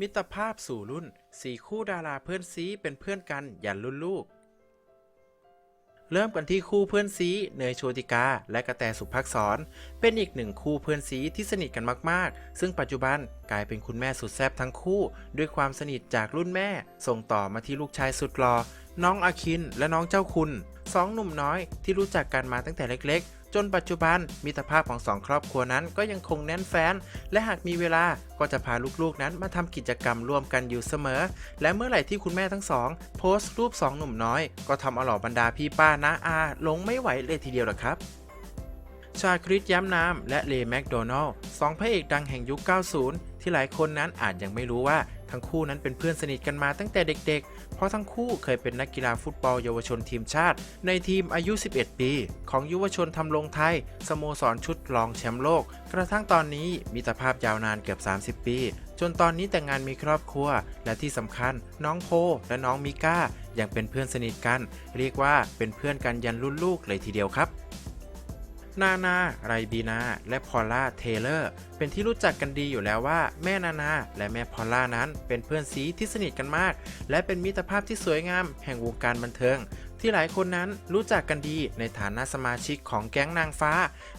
มิตรภาพสู่รุ่นสี่คู่ดาราเพื่อนซีเป็นเพื่อนกันยันรุ่นลูก เริ่มกันที่คู่เพื่อนซีเนยโชติกา และกระแตสุภักษร เป็นอีกหนึ่งคู่เพื่อนซีที่สนิทกันมากๆ ซึ่งปัจจุบันกลายเป็นคุณแม่สุดแซ่บทั้งคู่ ด้วยความสนิทจากรุ่นแม่ ส่งต่อมาที่ลูกชายสุดหลอ่อน้องอาคินและน้องเจ้าคุณสองหนุ่มน้อยที่รู้จักกันมาตั้งแต่เล็กๆ จนปัจจุบันมิตรภาพของสองครอบครัวนั้นก็ยังคงแน่นแฟนและหากมีเวลาก็จะพาลูกๆนั้นมาทำกิจกรรมร่วมกันอยู่เสมอ และเมื่อไหร่ที่คุณแม่ทั้งสอง โพสต์รูปสองหนุ่มน้อย ก็ทำเอาเหล่าบรรดาพี่ป้าน้าอาหลงไม่ไหวเลยทีเดียวล่ะครับ ชาคริสย้ำน้ำและเลแมคโดนัลล์สองพระเอกดังแห่งยุค 90 ที่หลายคนนั้นอาจยังไม่รู้ว่าทั้งคู่นั้นเป็นเพื่อนสนิทกันมาตั้งแต่เด็กๆ เพราะทั้งคู่เคยเป็นนักกีฬาฟุตบอลเยาวชนทีมชาติ ในทีมอายุ 11 ปี ของยุวชนทำลงไทย สโมสรชุดรองแชมป์โลก กระทั่งตอนนี้มีตภาพยาวนานเกือบ 30 ปี จนตอนนี้แต่งงานมีครอบครัว และที่สำคัญ น้องโพและน้องมิก้ายังเป็นเพื่อนสนิทกัน เรียกว่าเป็นเพื่อนกันยันรุ่นลูกเลยทีเดียวครับ นานาไรบีนา และพอลล่าเทเลอร์ เป็นที่รู้จักกันดีอยู่แล้วว่า แม่นานา และแม่พอลล่านั้น เป็นเพื่อนซีที่สนิทกันมาก และเป็นมิตรภาพที่สวยงามแห่งวงการบันเทิง ที่หลายคนนั้นรู้จักกันดีในฐานะสมาชิกของแก๊งนางฟ้า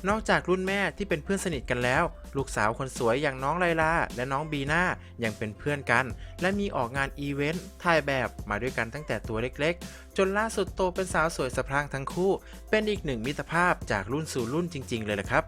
นอกจากรุ่นแม่ที่เป็นเพื่อนสนิทกันแล้ว ลูกสาวคนสวยอย่างน้องไลลาและน้องบีน่ายังเป็นเพื่อนกัน และมีออกงานอีเวนต์ถ่ายแบบมาด้วยกันตั้งแต่ตัวเล็กๆ จนล่าสุดโตเป็นสาวสวยสะพรั่งทั้งคู่ เป็นอีกหนึ่งมิตรภาพจากรุ่นสู่รุ่นจริง ๆ เลยละครับ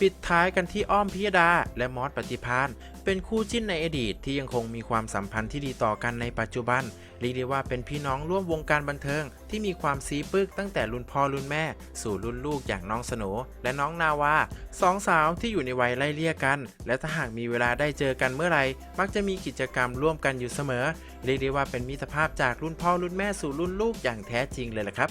ปิดท้ายกันที่อ้อมพิยดาและมอสปฏิพาน เป็นคู่จิ้นในอดีตที่ยังคงมีความสัมพันธ์ที่ดีต่อกันในปัจจุบันเรียกได้ว่าเป็นพี่น้องร่วมวงการบันเทิง ที่มีความซีปึกตั้งแต่รุ่นพ่อรุ่นแม่ สู่รุ่นลูกอย่างน้องสโนและน้องนาวาสองสาวที่อยู่ในวัยไล่เลี่ยกัน และถ้าหากมีเวลาได้เจอกันเมื่อไหร่มักจะมีกิจกรรมร่วมกันอยู่เสมอเรียกได้ว่าเป็นมิตรภาพจากรุ่นพ่อรุ่นแม่สู่รุ่นลูกอย่างแท้จริงเลยล่ะครับ